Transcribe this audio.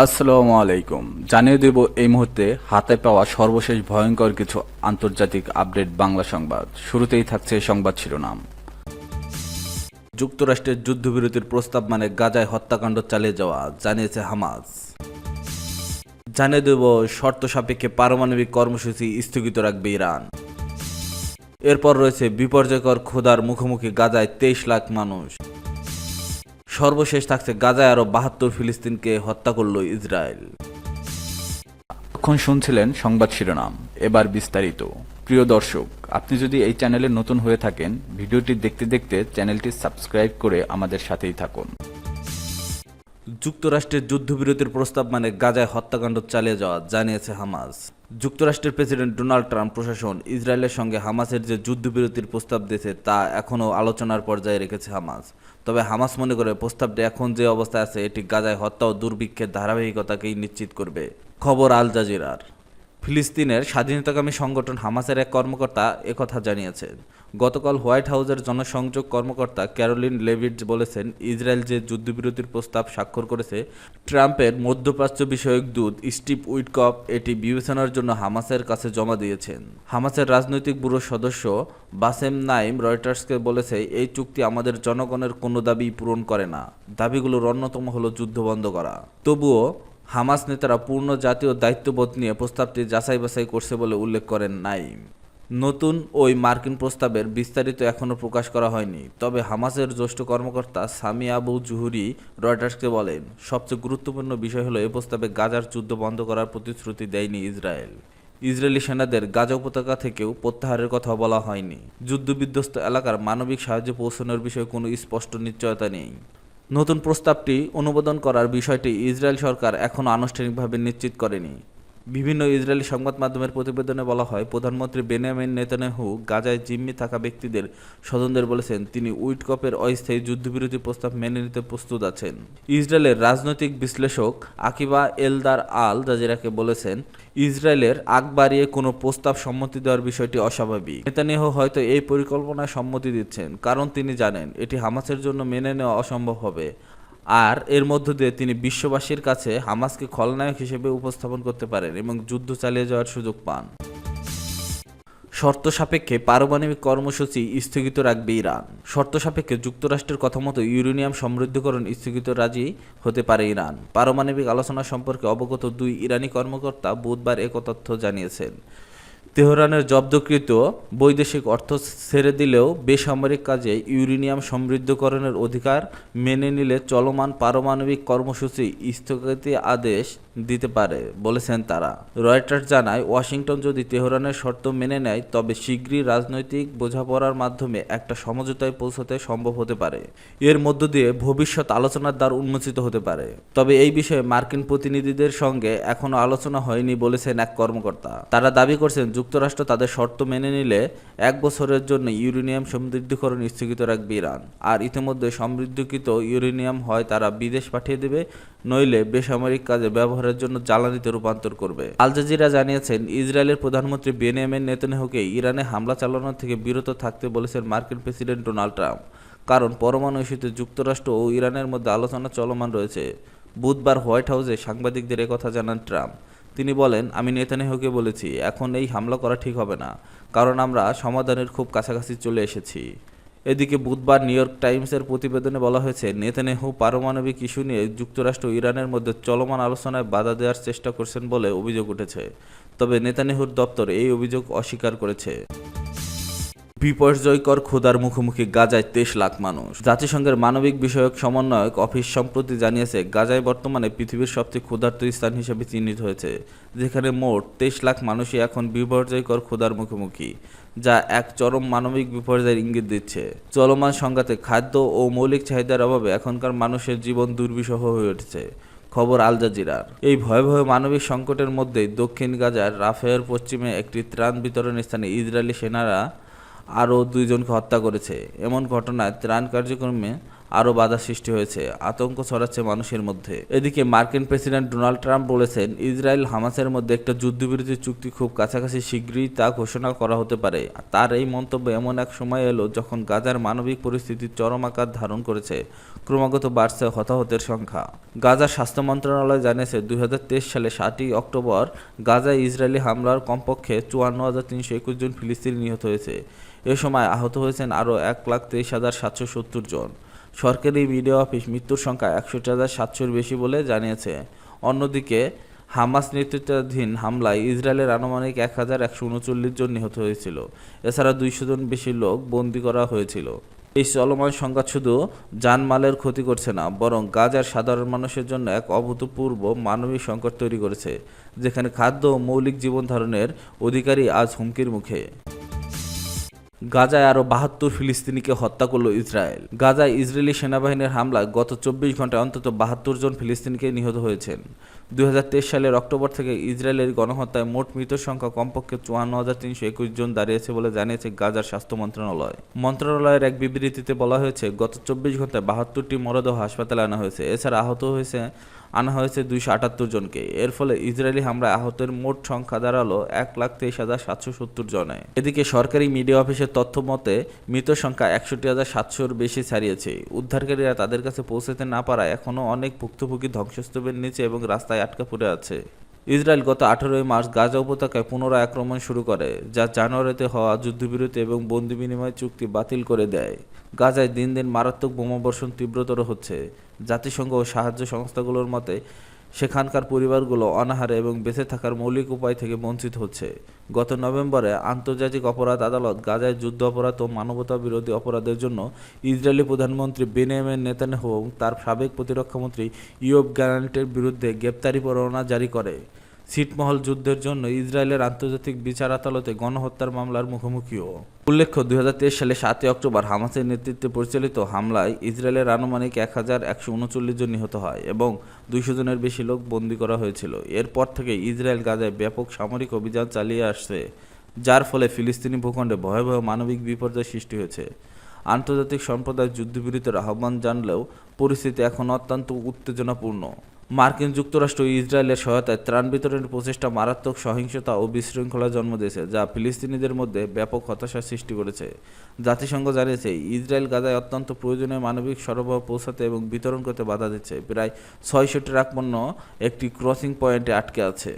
আসসালামু আলাইকুম। জানিয়ে দেব এই মুহূর্তে হাতে পাওয়া সর্বশেষ ভয়ঙ্কর কিছু আন্তর্জাতিক আপডেট বাংলা সংবাদ। শুরুতেই থাকছে সংবাদ শিরোনাম। যুক্তরাষ্ট্রের যুদ্ধবিরতির প্রস্তাব মানে গাজায় হত্যাকাণ্ড চালিয়ে যাওয়া, জানিয়েছে হামাস। জানিয়ে দেব শর্ত সাপেক্ষে পারমাণবিক কর্মসূচি স্থগিত রাখবে ইরান। এরপর রয়েছে বিপর্যয়কর ক্ষুধার মুখোমুখি গাজায় তেইশ লাখ মানুষ। সর্বশেষ থাকছে গাজায় আরও বাহাত্তর ফিলিস্তিনকে হত্যা করল ইসরায়েল। এখন শুনছিলেন সংবাদ শিরোনাম। এবার বিস্তারিত। প্রিয় দর্শক, আপনি যদি এই চ্যানেলে নতুন হয়ে থাকেন, ভিডিওটি দেখতে দেখতে চ্যানেলটি সাবস্ক্রাইব করে আমাদের সাথেই থাকুন। যুক্তরাষ্ট্রের যুদ্ধবিরতির প্রস্তাব মানে গাজায় হত্যাকাণ্ড চালিয়ে যাওয়া, জানিয়েছে হামাস। যুক্তরাষ্ট্রের প্রেসিডেন্ট ডোনাল্ড ট্রাম্প প্রশাসন ইসরায়েলের সঙ্গে হামাসের যে যুদ্ধবিরতির প্রস্তাব দিয়েছে, তা এখনও আলোচনার পর্যায়ে রেখেছে হামাস। তবে হামাস মনে করে প্রস্তাবটি এখন যে অবস্থায় আছে, এটি গাজায় হত্যা ও দুর্ভিক্ষের ধারাবাহিকতাকেই নিশ্চিত করবে। খবর আল জাজিরার। ফিলিস্তিনের স্বাধীনতাকামী সংগঠন হামাসের এক কর্মকর্তা একথা জানিয়েছেন গতকাল হোয়াইট হাউসের জনসংযোগ কর্মকর্তা ক্যারোলিন লেভিট বলেছেন, ইসরায়েল যে যুদ্ধবিরতির প্রস্তাব স্বাক্ষর করেছে, ট্রাম্পের মধ্যপ্রাচ্য বিষয়ক দূত স্টিভ উইটকপ এটি বিবেচনার জন্য হামাসের কাছে জমা দিয়েছেন। হামাসের রাজনৈতিক ব্যুরো সদস্য বাসেম নাইম রয়টার্সকে বলেছে, এই চুক্তি আমাদের জনগণের কোনো দাবি পূরণ করে না। দাবিগুলোর অন্যতম হলো যুদ্ধ বন্ধ করা। তবুও হামাস নেতারা পূর্ণ জাতীয় দায়িত্ববোধ নিয়ে প্রস্তাবটি যাচাই বাছাই করছে বলে উল্লেখ করেন নাইম নতুন ওই মার্কিন প্রস্তাবের বিস্তারিত এখনও প্রকাশ করা হয়নি। তবে হামাসের জ্যেষ্ঠ কর্মকর্তা সামি আবু জুহুরি রয়টার্সকে বলেন, সবচেয়ে গুরুত্বপূর্ণ বিষয় হলো এ প্রস্তাবে গাজার যুদ্ধ বন্ধ করার প্রতিশ্রুতি দেয়নি ইসরায়েল। ইসরায়েলি সেনাদের গাজা উপত্যকা থেকেও প্রত্যাহারের কথা বলা হয়নি। যুদ্ধবিধ্বস্ত এলাকার মানবিক সাহায্য পৌঁছানোর বিষয়ে কোনো স্পষ্ট নিশ্চয়তা নেই। নতুন প্রস্তাবটি অনুমোদন করার বিষয়টি ইসরায়েল সরকার এখনও আনুষ্ঠানিকভাবে নিশ্চিত করেনি। বিভিন্ন ইসরায়েলি সংবাদ মাধ্যমের প্রতিবেদনে বলা হয়, প্রধানমন্ত্রী বেনিয়ামিন নেতানিয়াহু গাজায় জিম্মি থাকা ব্যক্তিদের স্বজনদের বলেছেন, তিনি উইটকপের অস্থায়ী যুদ্ধবিরতি প্রস্তাব মেনে নিতে প্রস্তুত আছেন। ইসরায়েলের রাজনৈতিক বিশ্লেষক আকিবা এলদার আল জাজিরাকে বলেছেন, ইসরায়েলের আগ বাড়িয়ে কোনো প্রস্তাব সম্মতি দেওয়ার বিষয়টি অস্বাভাবিক। নেতানিয়াহু হয়তো এই পরিকল্পনায় সম্মতি দিচ্ছেন, কারণ তিনি জানেন, এটি হামাসের জন্য মেনে নেওয়া অসম্ভব হবে। আর এর মধ্য দিয়ে তিনি বিশ্ববাসীর কাছে হামাসকে খলনায়ক হিসেবে উপস্থাপন করতে পারেন এবং যুদ্ধ চালিয়ে যাওয়ার সুযোগ পান। শর্ত সাপেক্ষে পারমাণবিক কর্মসূচি স্থগিত রাখবে ইরান। শর্ত সাপেক্ষে যুক্তরাষ্ট্রের কথা মতো ইউরেনিয়াম সমৃদ্ধকরণ স্থগিত রাজি হতে পারে ইরান। পারমাণবিক আলোচনা সম্পর্কে অবগত দুই ইরানি কর্মকর্তা বুধবার এ তথ্য জানিয়েছেন। তেহরানের জব্দকৃত বৈদেশিক অর্থ ছেড়ে দিলেও বেসামরিক কাজে ইউরেনিয়াম সমৃদ্ধকরণের অধিকার মেনে নিলে চলমান পারমাণবিক কর্মসূচি স্থগিত আদেশ দিতে পারে, বলেছেন তারা। রয়টার্স জানায়, ওয়াশিংটন যদি তেহরানের শর্ত মেনে নেয়, তবে শীঘ্রই রাজনৈতিক বোঝাপড়ার মাধ্যমে একটা সমঝোতায় পৌঁছাতে সম্ভব হতে পারে। এর মধ্য দিয়ে ভবিষ্যৎ আলোচনার দ্বার উন্মোচিত হতে পারে। তবে এই বিষয়ে মার্কিন প্রতিনিধিদের সঙ্গে এখনও আলোচনা হয়নি, বলেছেন এক কর্মকর্তা। তারা দাবি করছেন যুক্তরাষ্ট্র তাদের শর্ত মেনে নিলে এক বছরের জন্য ইউরেনিয়াম সমৃদ্ধকরণ স্থগিত রাখবে ইরান। আর ইতিমধ্যে সমৃদ্ধকৃত ইউরেনিয়াম হয় তারা বিদেশ পাঠিয়ে দেবে, নইলে বেসামরিক কাজে ব্যবহারের জন্য জ্বালানিতে রূপান্তর করবে। আল জাজিরা জানিয়েছেন, ইসরায়েলের প্রধানমন্ত্রী বেনিয়ামিন নেতানিয়াহুকে ইরানে হামলা চালানো থেকে বিরত থাকতে বলেছেন মার্কিন প্রেসিডেন্ট ডোনাল্ড ট্রাম্প। কারণ পরমাণু ইস্যুতে যুক্তরাষ্ট্র ও ইরানের মধ্যে আলোচনা চলমান রয়েছে। বুধবার হোয়াইট হাউসে সাংবাদিকদের কথা জানান ট্রাম্প। তিনি বলেন, আমি নেতানিয়াহুকে বলেছি, এখন এই হামলা করা ঠিক হবে না, কারণ আমরা সমাধানের খুব কাছাকাছি চলে এসেছি। এদিকে বুধবার নিউ ইয়র্ক টাইমসের প্রতিবেদনে বলা হয়েছে নেতানেহু পারমাণবিক ইস্যু নিয়ে যুক্তরাষ্ট্র ইরানের মধ্যে চলমান আলোচনায় বাধা দেওয়ার চেষ্টা করছেন বলে অভিযোগ উঠেছে, তবে নেতানেহুর দপ্তর এই অভিযোগ অস্বীকার করেছে। বিপর্যয়কর ক্ষুধার মুখোমুখি গাজায় তেইশ লাখ মানুষ। জাতিসংঘের মানবিক বিষয়ক সমন্বয়ক অফিস সম্প্রতি জানিয়েছে, গাজায় বর্তমানে পৃথিবীর সবচেয়ে ক্ষুধার্ত স্থান হিসেবে চিহ্নিত হয়েছে, যেখানে মোট তেইশ লাখ মানুষই এখন বিপর্যয়কর ক্ষুধার মুখোমুখি, যা এক চরম মানবিক বিপর্যয়ের ইঙ্গিত দিচ্ছে। চলমান সংঘাতে খাদ্য ও মৌলিক চাহিদার অভাবে এখনকার মানুষের জীবন দুর্বিষহ হয়ে উঠেছে, খবর আল জাজিরার। এই ভয়াবহ মানবিক সংকটের মধ্যেই দক্ষিণ গাজার রাফেয়ার পশ্চিমে একটি ত্রাণ বিতরণ স্থানে ইসরায়েলি সেনারা আরও দুইজনকে হত্যা করেছে। এমন ঘটনায় ত্রাণ কার্যক্রমে আরও বাধা সৃষ্টি হয়েছে, আতঙ্ক ছড়াচ্ছে মানুষের মধ্যে। এদিকে মার্কিন প্রেসিডেন্ট ডোনাল্ড ট্রাম্প বলেছেন, ইসরায়েল হামাসের মধ্যে একটা যুদ্ধবিরতি চুক্তি খুব কাছাকাছি শীঘ্রই তা ঘোষণা করা হতে পারে। তার এই মন্তব্য এমন এক সময় এলো যখন গাজার মানবিক পরিস্থিতি চরম আকার ধারণ করেছে, ক্রমাগত বাড়ছে হতাহতের সংখ্যা। গাজার স্বাস্থ্য মন্ত্রণালয় জানিয়েছে, দুই হাজার তেইশ সালে সাতই অক্টোবর গাজায় ইসরায়েলি হামলার কমপক্ষে চুয়ান্ন হাজার তিনশো একুশ জন ফিলিস্তিনি নিহত হয়েছে। এ সময় আহত হয়েছেন আরও এক লাখ তেইশ হাজার সাতশো সত্তর জন। সরকারি মিডিয়া অফিস মৃত্যুর সংখ্যা একষট্টি হাজার সাতশোর বেশি বলে জানিয়েছে। অন্যদিকে, হামাস নেতৃত্বাধীন হামলায় ইসরায়েলের আনুমানিক এক হাজার একশো উনচল্লিশ জন নিহত হয়েছিল। এছাড়া দুইশো জন বেশি লোক বন্দি করা হয়েছিল। এই চলমান সংঘাত শুধু জানমালের ক্ষতি করছে না, বরং গাজার সাধারণ মানুষের জন্য এক অভূতপূর্ব মানবিক সংকট তৈরি করেছে, যেখানে খাদ্য ও মৌলিক জীবন ধারণের অধিকারী আজ হুমকির মুখে। গাজায় আরও বাহাত্তর ফিলিস্তিনিকে হত্যা করল ইসরায়েল। গাজায় ইসরায়েলি সেনাবাহিনীর হামলায় গত চব্বিশ ঘন্টায় অন্তত বাহাত্তর জন ফিলিস্তিনিকে নিহত হয়েছেন। দুই হাজার তেইশ সালের অক্টোবর থেকে ইসরায়েলের গণহত্যায় মোট মৃত সংখ্যা কমপক্ষে চুয়ান্ন হাজার তিনশো একুশ জন দাঁড়িয়েছে বলে জানিয়েছে গাজার স্বাস্থ্য মন্ত্রণালয়। মন্ত্রণালয়ের এক বিবৃতিতে বলা হয়েছে, গত চব্বিশ ঘন্টায় বাহাত্তরটি মরদেহ হাসপাতালে আনা হয়েছে। এছাড়া আহত হয়েছে, আনা হয়েছে দুইশো আটাত্তর জনকে। এর ফলে ইসরায়েলি হামলায় আহতের মোট সংখ্যা দাঁড়াল এক লাখ তেইশ হাজার সাতশো সত্তর জনে। এদিকে সরকারি মিডিয়া অফিসের তথ্য মতে, মৃত সংখ্যা একষট্টি হাজার সাতশোর বেশি ছাড়িয়েছে। উদ্ধারকারীরা তাদের কাছে পৌঁছাতে না পারায় এখনও অনেক ভুক্তভোগী ধ্বংসস্তূপের নিচে এবং রাস্তায় আটকা পড়ে আছে। ইসরায়েল গত আঠারোই মার্চ গাজা উপত্যকায় পুনরায় আক্রমণ শুরু করে, যা জানুয়ারিতে হওয়া যুদ্ধবিরতি এবং বন্দি বিনিময় চুক্তি বাতিল করে দেয়। গাজায় দিন দিন মারাত্মক বোমাবর্ষণ তীব্রতর হচ্ছে। জাতিসংঘ ও সাহায্য সংস্থাগুলোর মতে সেখানকার পরিবারগুলো অনাহারে এবং বেঁচে থাকার মৌলিক উপায় থেকে বঞ্চিত হচ্ছে। গত নভেম্বরে আন্তর্জাতিক অপরাধ আদালত গাজায় যুদ্ধ অপরাধ ও মানবতা বিরোধী অপরাধের জন্য ইসরায়েলি প্রধানমন্ত্রী বেনিয়ামিন নেতানেহ এবং তার সাবেক প্রতিরক্ষামন্ত্রী ইয়োব গ্যারান্টের বিরুদ্ধে গ্রেপ্তারি পরোয়ানা জারি করে। ছিটমহল যুদ্ধের জন্য ইসরায়েলের আন্তর্জাতিক বিচার আদালতে গণহত্যার মামলার মুখোমুখিও। উল্লেখ্য, দুই সালে সাতই অক্টোবর হামাসের নেতৃত্বে পরিচালিত হামলায় ইসরায়েলের আনুমানিক এক হাজার একশো উনচল্লিশ জন নিহত হয় এবং দুইশো জনের বেশি লোক বন্দী করা হয়েছিল। এরপর থেকে ইসরায়েল গাজায় ব্যাপক সামরিক অভিযান চালিয়ে আসছে, যার ফলে ফিলিস্তিনি ভূখণ্ডে ভয়াবহ মানবিক বিপর্যয় সৃষ্টি হয়েছে। আন্তর্জাতিক সম্প্রদায় যুদ্ধবিরতির আহ্বান জানলেও পরিস্থিতি এখন অত্যন্ত উত্তেজনাপূর্ণ। মার্কিন যুক্তরাষ্ট্র ইসরায়েলের সহায়তায় ত্রাণ বিতরণের প্রচেষ্টা মারাত্মক সহিংসতা ও বিশৃঙ্খলা জন্ম দিয়েছে, যা ফিলিস্তিনিদের মধ্যে ব্যাপক হতাশার সৃষ্টি করেছে। জাতিসংঘ জানিয়েছে, ইসরায়েল গাজায় অত্যন্ত প্রয়োজনীয় মানবিক সরবরাহ পৌঁছাতে এবং বিতরণ করতে বাধা দিচ্ছে। প্রায় ছয়শো ট্রাক পণ্য একটি ক্রসিং পয়েন্টে আটকে আছে।